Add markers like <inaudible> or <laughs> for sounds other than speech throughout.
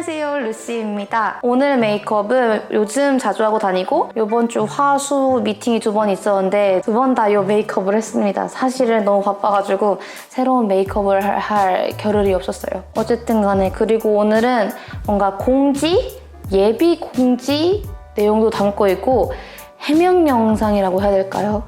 안녕하세요 루시입니다. 오늘 메이크업은 요즘 자주 하고 다니고 요번 주 화수 미팅이 두 번 있었는데 두 번 다 이 메이크업을 했습니다. 사실은 너무 바빠가지고 새로운 메이크업을 할, 할 겨를이 없었어요. 어쨌든 간에 그리고 오늘은 뭔가 공지 예비 공지 내용도 담고 있고 해명 영상이라고 해야 될까요?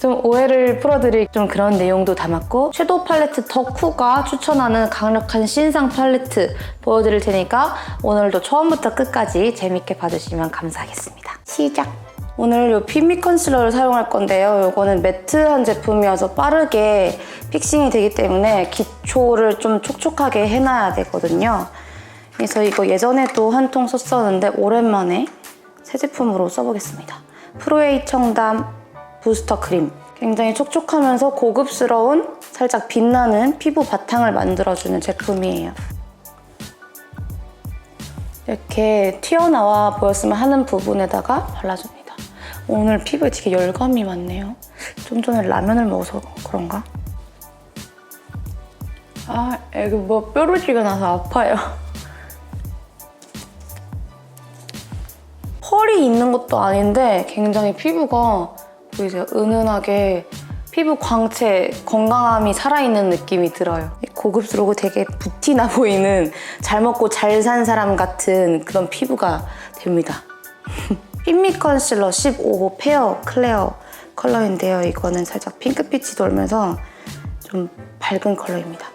좀 오해를 풀어드릴 좀 그런 내용도 담았고 섀도우 팔레트 덕후가 추천하는 강력한 신상 팔레트 보여드릴 테니까 오늘도 처음부터 끝까지 재밌게 봐주시면 감사하겠습니다. 시작! 오늘 이 핀미 컨실러를 사용할 건데요. 이거는 매트한 제품이어서 빠르게 픽싱이 되기 때문에 기초를 좀 촉촉하게 해놔야 되거든요. 그래서 이거 예전에도 한 통 썼었는데 오랜만에 새 제품으로 써보겠습니다. 프로에이 청담 부스터 크림. 굉장히 촉촉하면서 고급스러운 살짝 빛나는 피부 바탕을 만들어주는 제품이에요. 이렇게 튀어나와 보였으면 하는 부분에다가 발라줍니다. 오늘 피부에 되게 열감이 많네요. 좀 전에 라면을 먹어서 그런가? 아, 여기 뭐 뾰루지가 나서 아파요. <laughs> 펄이 있는 것도 아닌데 굉장히 피부가 보이세요? 은은하게 피부 광채, 건강함이 살아있는 느낌이 들어요. 고급스럽고 되게 부티나 <laughs> 보이는 잘 먹고 잘 산 사람 같은 그런 피부가 됩니다. <laughs> 핀미 컨실러 15호 페어 클레어 컬러인데요. 이거는 살짝 핑크빛이 돌면서 좀 밝은 컬러입니다.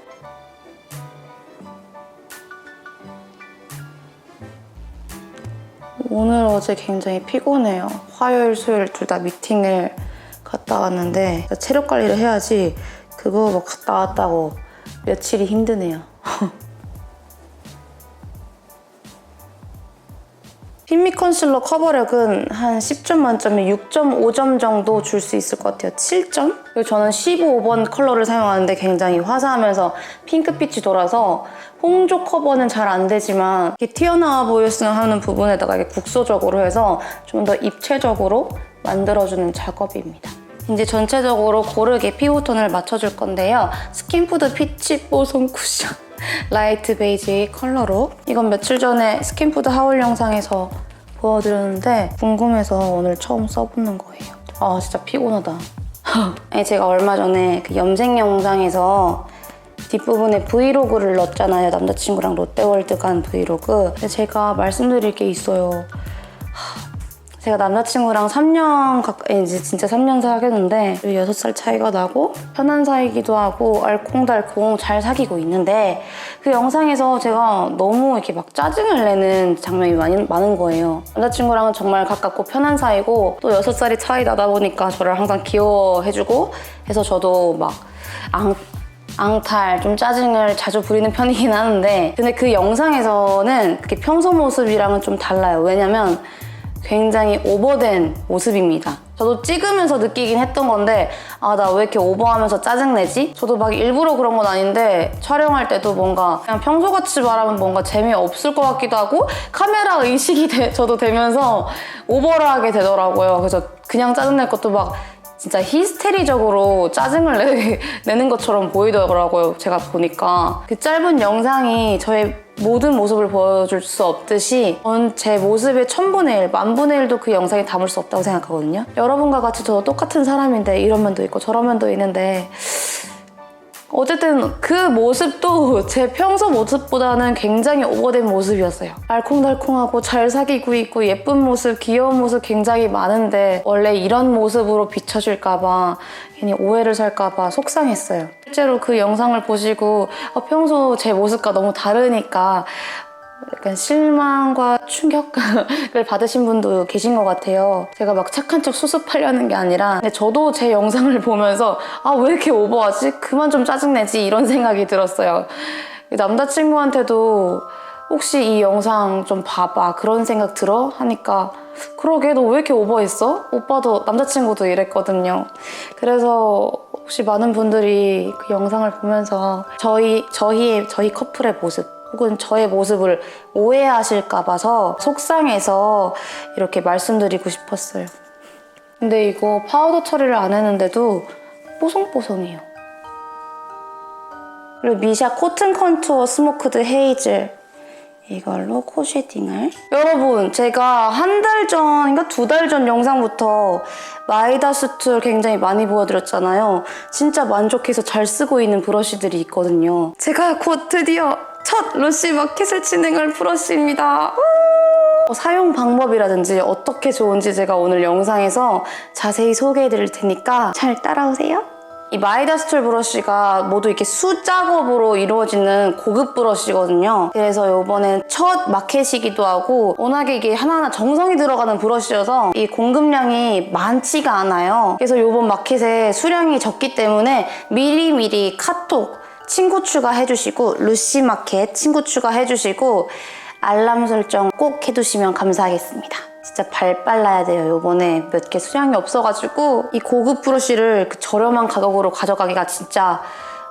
오늘 어제 굉장히 피곤해요. 화요일, 수요일 둘 다 미팅을 갔다 왔는데 체력 관리를 해야지 그거 뭐 갔다 왔다고 며칠이 힘드네요. <laughs> 핀미 컨실러 커버력은 한 10점 만점에 6.5점 정도 줄 수 있을 것 같아요. 7점? 그리고 저는 15번 컬러를 사용하는데 굉장히 화사하면서 핑크빛이 돌아서 홍조 커버는 잘 안 되지만 이렇게 튀어나와 보였으면 하는 부분에다가 이렇게 국소적으로 해서 좀 더 입체적으로 만들어주는 작업입니다. 이제 전체적으로 고르게 피부톤을 맞춰줄 건데요. 스킨푸드 피치 뽀송 쿠션 <laughs> 라이트 베이지 컬러로 이건 며칠 전에 스킨푸드 하울 영상에서 보여드렸는데 궁금해서 오늘 처음 써보는 거예요. 아 진짜 피곤하다. <laughs> 제가 얼마 전에 그 염색 영상에서 뒷부분에 브이로그를 넣었잖아요. 남자친구랑 롯데월드 간 브이로그. 제가 말씀드릴 게 있어요. 제가 남자친구랑 3년 가까이 이제 진짜 3년 사귀었는데 6살 차이가 나고 편한 사이기도 하고 알콩달콩 잘 사귀고 있는데 그 영상에서 제가 너무 이렇게 막 짜증을 내는 장면이 많이, 많은 거예요. 남자친구랑은 정말 가깝고 편한 사이고 또 6살이 차이 나다 보니까 저를 항상 귀여워해주고 해서 저도 막 앙, 앙탈, 좀 짜증을 자주 부리는 편이긴 하는데 근데 그 영상에서는 그게 평소 모습이랑은 좀 달라요. 왜냐면 굉장히 오버된 모습입니다. 저도 찍으면서 느끼긴 했던 건데 아 나 왜 이렇게 오버하면서 짜증내지? 저도 막 일부러 그런 건 아닌데 촬영할 때도 뭔가 그냥 평소같이 말하면 뭔가 재미없을 것 같기도 하고 카메라 의식이 되- 저도 되면서 오버를 하게 되더라고요. 그래서 그냥 짜증낼 것도 막 진짜 히스테리적으로 짜증을 내, <laughs> 내는 것처럼 보이더라고요. 제가 보니까. 그 짧은 영상이 저의 모든 모습을 보여줄 수 없듯이 저는 제 모습의 천분의 일, 만분의 일도 그 영상에 담을 수 없다고 생각하거든요. 여러분과 같이 저도 똑같은 사람인데 이런 면도 있고 저런 면도 있는데 어쨌든 그 모습도 <laughs> 제 평소 모습보다는 굉장히 오버된 모습이었어요. 알콩달콩하고 잘 사귀고 있고 예쁜 모습, 귀여운 모습 굉장히 많은데 원래 이런 모습으로 비춰질까봐 괜히 오해를 살까봐 속상했어요. 실제로 그 영상을 보시고 어, 평소 제 모습과 너무 다르니까 약간 실망과 충격을 <laughs> 받으신 분도 계신 것 같아요. 제가 막 착한 척 수습하려는 게 아니라 저도 제 영상을 보면서 아 왜 이렇게 오버하지? 그만 좀 짜증내지 이런 생각이 들었어요. 남자친구한테도 혹시 이 영상 좀 봐봐 그런 생각 들어? 하니까 그러게 너 왜 이렇게 오버했어? 오빠도 남자친구도 이랬거든요. 그래서 혹시 많은 분들이 그 영상을 보면서 저희 저희 저희 커플의 모습 혹은 저의 모습을 오해하실까 봐서 속상해서 이렇게 말씀드리고 싶었어요. 근데 이거 파우더 처리를 안 했는데도 뽀송뽀송해요. 그리고 미샤 코튼 컨투어 스모크드 헤이즐 이걸로 코 쉐딩을 여러분 제가 한 달 전인가 두달 전 영상부터 마이다스 툴 굉장히 많이 보여드렸잖아요 진짜 만족해서 잘 쓰고 있는 브러쉬들이 있거든요 제가 곧 드디어 첫 루시 마켓을 진행할 우! 사용 방법이라든지 어떻게 좋은지 제가 오늘 영상에서 자세히 소개해 드릴 테니까 잘 따라오세요 이 마이다스툴 브러쉬가 모두 이렇게 수작업으로 이루어지는 고급 브러쉬거든요. 그래서 이번엔 첫 마켓이기도 하고 워낙에 이게 하나하나 정성이 들어가는 브러쉬여서 이 공급량이 많지가 않아요. 그래서 이번 마켓에 수량이 적기 때문에 미리미리 카톡 친구 추가해주시고 루시 마켓 친구 추가해주시고 알람 설정 꼭 해두시면 감사하겠습니다. 진짜 발 빨라야 돼요. 요번에 몇 개 수량이 없어가지고 이 고급 브러쉬를 그 저렴한 가격으로 가져가기가 진짜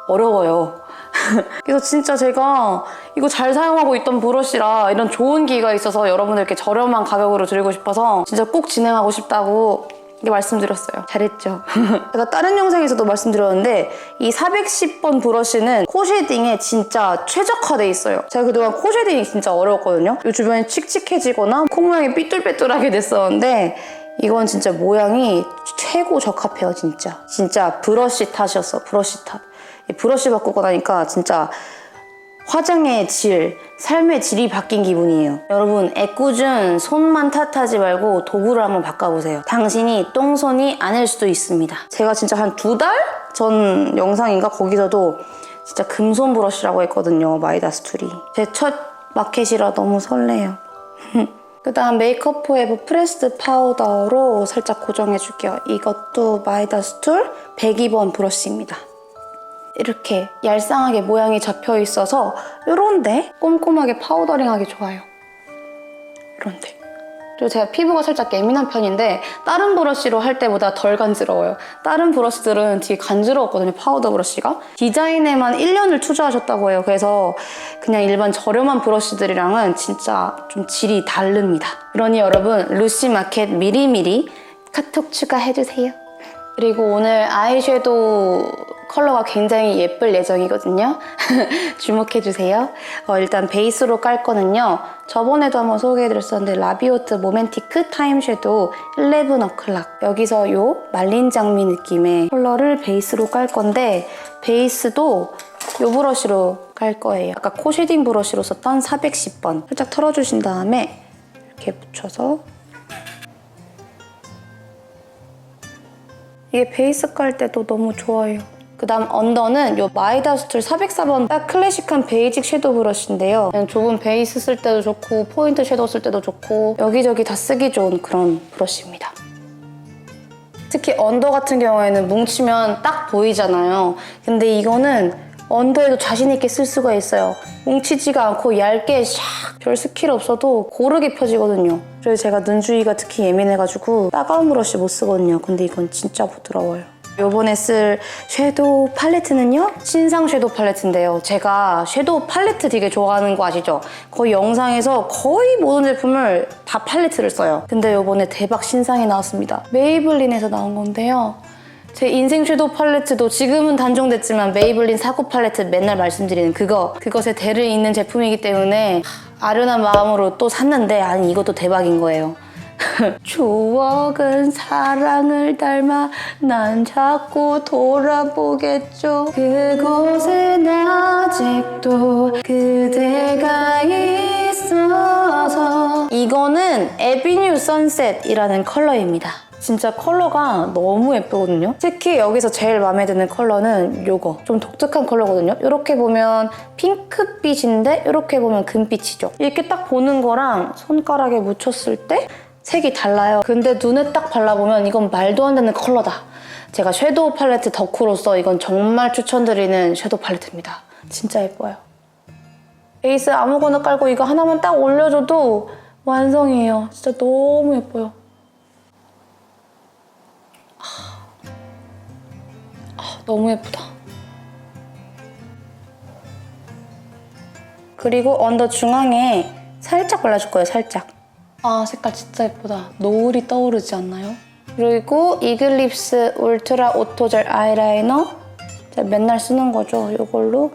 어려워요. <laughs> 그래서 진짜 제가 이거 잘 사용하고 있던 브러쉬라 이런 좋은 기회가 있어서 여러분들께 저렴한 가격으로 드리고 싶어서 진짜 꼭 진행하고 싶다고 이렇게 말씀드렸어요. 잘했죠? <laughs> 제가 다른 영상에서도 말씀드렸는데 이 410번 브러쉬는 코 쉐딩에 진짜 최적화돼 있어요. 제가 그동안 코 쉐딩이 진짜 어려웠거든요. 이 주변이 칙칙해지거나 코 모양이 삐뚤빼뚤하게 됐었는데 이건 진짜 모양이 최고 적합해요, 진짜. 진짜 브러쉬 탓이었어, 브러쉬 탓. 이 브러쉬 바꾸고 나니까 진짜 화장의 질, 삶의 질이 바뀐 기분이에요. 여러분, 애꿎은 손만 탓하지 말고 도구를 한번 바꿔보세요. 당신이 똥손이 아닐 수도 있습니다. 제가 진짜 한 두 달 전 영상인가 거기서도 진짜 금손 브러쉬라고 했거든요. 마이다스 툴이. 제 첫 마켓이라 너무 설레요. <laughs> 그 다음 메이크업 포에버 프레스드 파우더로 살짝 고정해줄게요. 이것도 마이다스 툴 102번 브러쉬입니다. 이렇게 얄쌍하게 모양이 잡혀 있어서 요런데 꼼꼼하게 파우더링하기 좋아요. 이런데. 그리고 제가 피부가 살짝 예민한 편인데 다른 브러쉬로 할 때보다 덜 간지러워요. 다른 브러쉬들은 되게 간지러웠거든요, 파우더 브러쉬가. 디자인에만 1년을 투자하셨다고 해요. 그래서 그냥 일반 저렴한 브러쉬들이랑은 진짜 좀 질이 다릅니다. 그러니 여러분, 루시 마켓 미리미리 카톡 추가해주세요. 그리고 오늘 아이섀도우 컬러가 굉장히 예쁠 예정이거든요. <laughs> 주목해주세요. 어, 일단 베이스로 깔 거는요. 저번에도 한번 소개해드렸었는데 라비오트 모멘티크 타임 섀도우 11 어클락 여기서 요 말린 장미 느낌의 컬러를 베이스로 깔 건데 베이스도 요 브러쉬로 깔 거예요. 아까 코 쉐딩 브러쉬로 썼던 410번 살짝 털어주신 다음에 이렇게 붙여서 이게 베이스 깔 때도 너무 좋아요. 그 다음 언더는 이 마이다스툴 404번 딱 클래식한 베이직 섀도우 브러쉬인데요. 그냥 좁은 베이스 쓸 때도 좋고 포인트 섀도우 쓸 때도 좋고 여기저기 다 쓰기 좋은 그런 브러쉬입니다. 특히 언더 같은 경우에는 뭉치면 딱 보이잖아요. 근데 이거는 언더에도 자신 있게 쓸 수가 있어요. 뭉치지가 않고 얇게 샥 별 스킬 없어도 고르게 펴지거든요. 그래서 제가 눈 주위가 특히 예민해가지고 따가운 브러쉬 못 쓰거든요. 근데 이건 진짜 부드러워요. 요번에 쓸 섀도우 팔레트는요? 신상 섀도우 팔레트인데요. 제가 섀도우 팔레트 되게 좋아하는 거 아시죠? 거의 영상에서 거의 모든 제품을 다 팔레트를 써요. 근데 요번에 대박 신상이 나왔습니다. 메이블린에서 나온 건데요. 제 인생 섀도우 팔레트도 지금은 단종됐지만 메이블린 사고 팔레트 맨날 말씀드리는 그거 그것에 대를 잇는 제품이기 때문에 하, 아련한 마음으로 또 샀는데 아니 이것도 대박인 거예요. <laughs> 추억은 사랑을 닮아 난 자꾸 돌아보겠죠. 그곳엔 아직도 그대가 있어서. 이거는 에비뉴 선셋이라는 컬러입니다 진짜 컬러가 너무 예쁘거든요 특히 여기서 제일 마음에 드는 컬러는 이거 좀 독특한 컬러거든요 이렇게 보면 핑크빛인데 이렇게 보면 금빛이죠 이렇게 딱 보는 거랑 손가락에 묻혔을 때 색이 달라요. 근데 눈에 딱 발라보면 이건 말도 안 되는 컬러다. 제가 섀도우 팔레트 덕후로서 이건 정말 추천드리는 섀도우 팔레트입니다. 진짜 예뻐요. 베이스 아무거나 깔고 이거 하나만 딱 올려줘도 완성이에요. 진짜 너무 예뻐요. 너무 예쁘다. 그리고 언더 중앙에 살짝 발라줄 거예요, 살짝. 아 색깔 진짜 예쁘다. 노을이 떠오르지 않나요? 그리고 이글립스 울트라 오토젤 아이라이너 제가 맨날 쓰는 거죠. 이걸로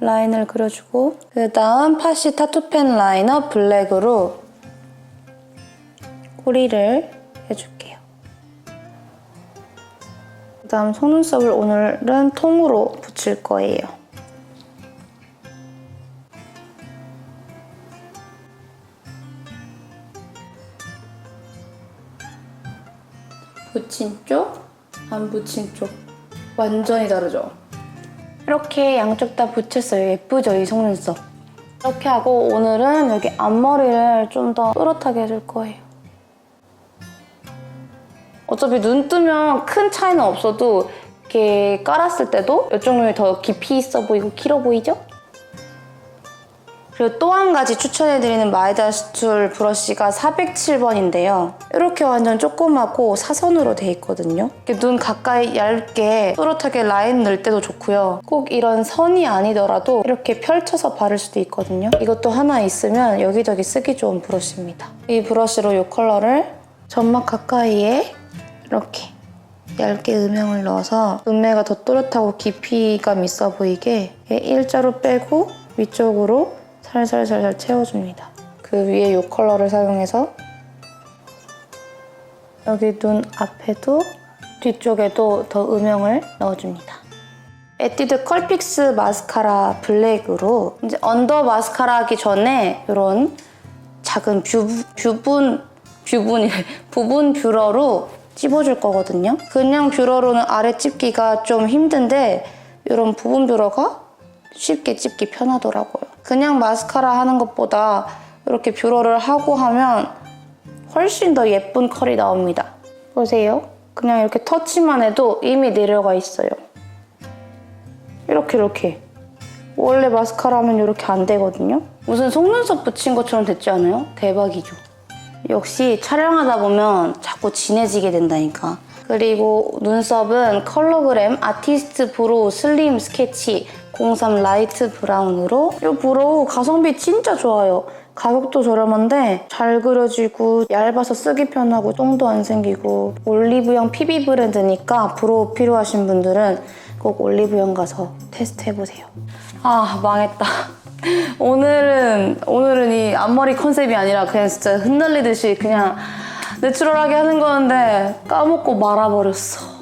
라인을 그려주고 그 다음 파시 타투펜 라이너 블랙으로 꼬리를 그 다음 속눈썹을 오늘은 통으로 붙일 거예요. 붙인 쪽, 안 붙인 쪽 완전히 다르죠? 이렇게 양쪽 다 붙였어요. 예쁘죠, 이 속눈썹? 이렇게 하고 오늘은 여기 앞머리를 좀 더 또렷하게 해줄 거예요. 어차피 눈 뜨면 큰 차이는 없어도 이렇게 깔았을 때도 이쪽 눈이 더 깊이 있어 보이고 길어 보이죠? 그리고 또 한 가지 추천해드리는 마이다스툴 브러쉬가 407번인데요. 이렇게 완전 조그맣고 사선으로 돼 있거든요. 이렇게 눈 가까이 얇게 또렷하게 라인 넣을 때도 좋고요. 꼭 이런 선이 아니더라도 이렇게 펼쳐서 바를 수도 있거든요. 이것도 하나 있으면 여기저기 쓰기 좋은 브러쉬입니다. 이 브러쉬로 이 컬러를 점막 가까이에 이렇게 얇게 음영을 넣어서 음매가 더 또렷하고 깊이감 있어 보이게 일자로 빼고 위쪽으로 살살살살 채워줍니다. 그 위에 이 컬러를 사용해서 여기 눈 앞에도 뒤쪽에도 더 음영을 넣어줍니다. 에뛰드 컬픽스 마스카라 블랙으로 이제 언더 마스카라 하기 전에 이런 작은 뷰, 뷰분, 뷰분이 <laughs> 부분 뷰러로 찝어줄 거거든요. 그냥 뷰러로는 아래 찝기가 좀 힘든데 이런 부분 뷰러가 쉽게 찝기 편하더라고요. 그냥 마스카라 하는 것보다 이렇게 뷰러를 하고 하면 훨씬 더 예쁜 컬이 나옵니다. 보세요. 그냥 이렇게 터치만 해도 이미 내려가 있어요. 이렇게 이렇게. 원래 마스카라 하면 이렇게 안 되거든요. 무슨 속눈썹 붙인 것처럼 됐지 않아요? 대박이죠. 역시 촬영하다 보면 자꾸 진해지게 된다니까. 그리고 눈썹은 컬러그램 아티스트 브로우 슬림 스케치 03 라이트 브라운으로 이 브로우 가성비 진짜 좋아요. 가격도 저렴한데 잘 그려지고 얇아서 쓰기 편하고 똥도 안 생기고 올리브영 PB 브랜드니까 브로우 필요하신 분들은 꼭 올리브영 가서 테스트 해보세요. 아 망했다. 오늘은 오늘은 이 앞머리 컨셉이 아니라 그냥 진짜 흩날리듯이 그냥 내추럴하게 하는 거였는데 까먹고 말아버렸어.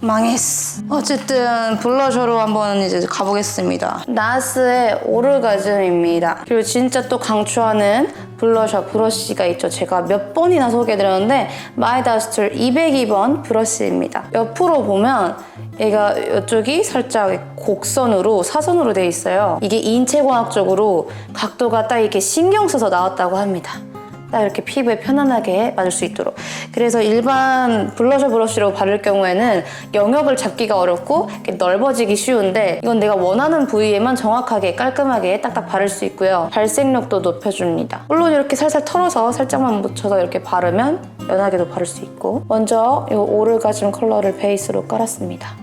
망했어. 어쨌든 블러셔로 한번 이제 가보겠습니다. 나스의 오르가즘입니다. 그리고 진짜 또 강추하는 블러셔 브러쉬가 있죠. 제가 몇 번이나 소개해드렸는데 마이다스툴 202번 브러쉬입니다. 옆으로 보면 얘가 이쪽이 살짝 곡선으로 사선으로 돼 있어요. 이게 인체공학적으로 각도가 딱 이렇게 신경 써서 나왔다고 합니다. 딱 이렇게 피부에 편안하게 맞을 수 있도록. 그래서 일반 블러셔 브러쉬로 바를 경우에는 영역을 잡기가 어렵고 넓어지기 쉬운데 이건 내가 원하는 부위에만 정확하게 깔끔하게 딱딱 바를 수 있고요. 발색력도 높여줍니다. 물론 이렇게 살살 털어서 살짝만 묻혀서 이렇게 바르면 연하게도 바를 수 있고 먼저 이 오르가즘 컬러를 베이스로 깔았습니다.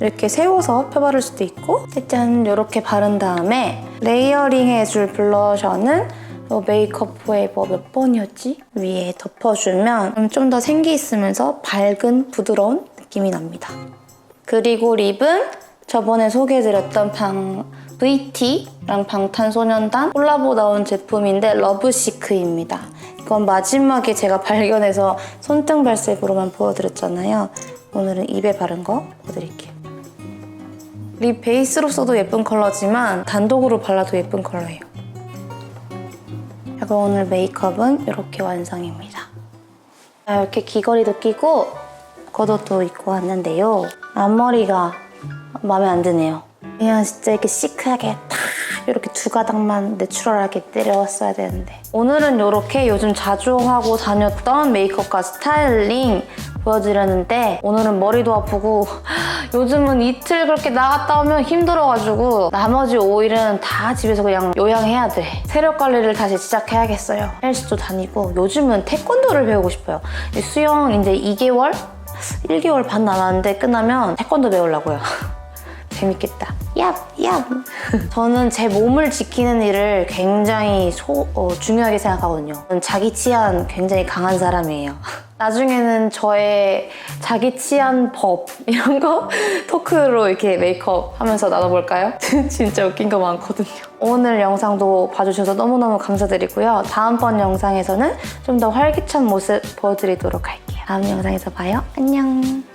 이렇게 세워서 펴바를 수도 있고 짠 이렇게 바른 다음에 레이어링 해줄 블러셔는 이 메이크업 포에버 몇 번이었지? 위에 덮어주면 좀 더 생기 있으면서 밝은 부드러운 느낌이 납니다. 그리고 립은 저번에 소개해드렸던 방 VT랑 방탄소년단 콜라보 나온 제품인데 러브시크입니다. 이건 마지막에 제가 발견해서 손등 발색으로만 보여드렸잖아요. 오늘은 입에 바른 거 보여드릴게요. 립 베이스로 써도 예쁜 컬러지만 단독으로 발라도 예쁜 컬러예요. 그리고 오늘 메이크업은 이렇게 완성입니다. 자, 이렇게 귀걸이도 끼고 겉옷도 입고 왔는데요. 앞머리가 마음에 안 드네요. 그냥 진짜 이렇게 시크하게 탁 이렇게 두 가닥만 내추럴하게 때려왔어야 되는데 오늘은 이렇게 요즘 자주 하고 다녔던 메이크업과 스타일링 보여드렸는데 오늘은 머리도 아프고 요즘은 이틀 그렇게 나갔다 오면 힘들어가지고 나머지 5일은 다 집에서 그냥 요양해야 돼 체력 관리를 다시 시작해야겠어요 헬스도 다니고 요즘은 태권도를 배우고 싶어요 이 수영 이제 2개월? 1개월 반 남았는데 끝나면 태권도 배우려고요 <laughs> 재밌겠다. 얍, 얍. <laughs> 저는 제 몸을 지키는 일을 굉장히 소- 어, 중요하게 생각하거든요. 자기 치안 굉장히 강한 사람이에요. <laughs> 나중에는 저의 자기 치안 법 <laughs> 이런 거 토크로 이렇게 메이크업 하면서 나눠볼까요? <laughs> 진짜 웃긴 거 많거든요. 오늘 영상도 봐주셔서 너무너무 감사드리고요. 다음번 영상에서는 좀 더 활기찬 모습 보여드리도록 할게요. 다음 영상에서 봐요. 안녕.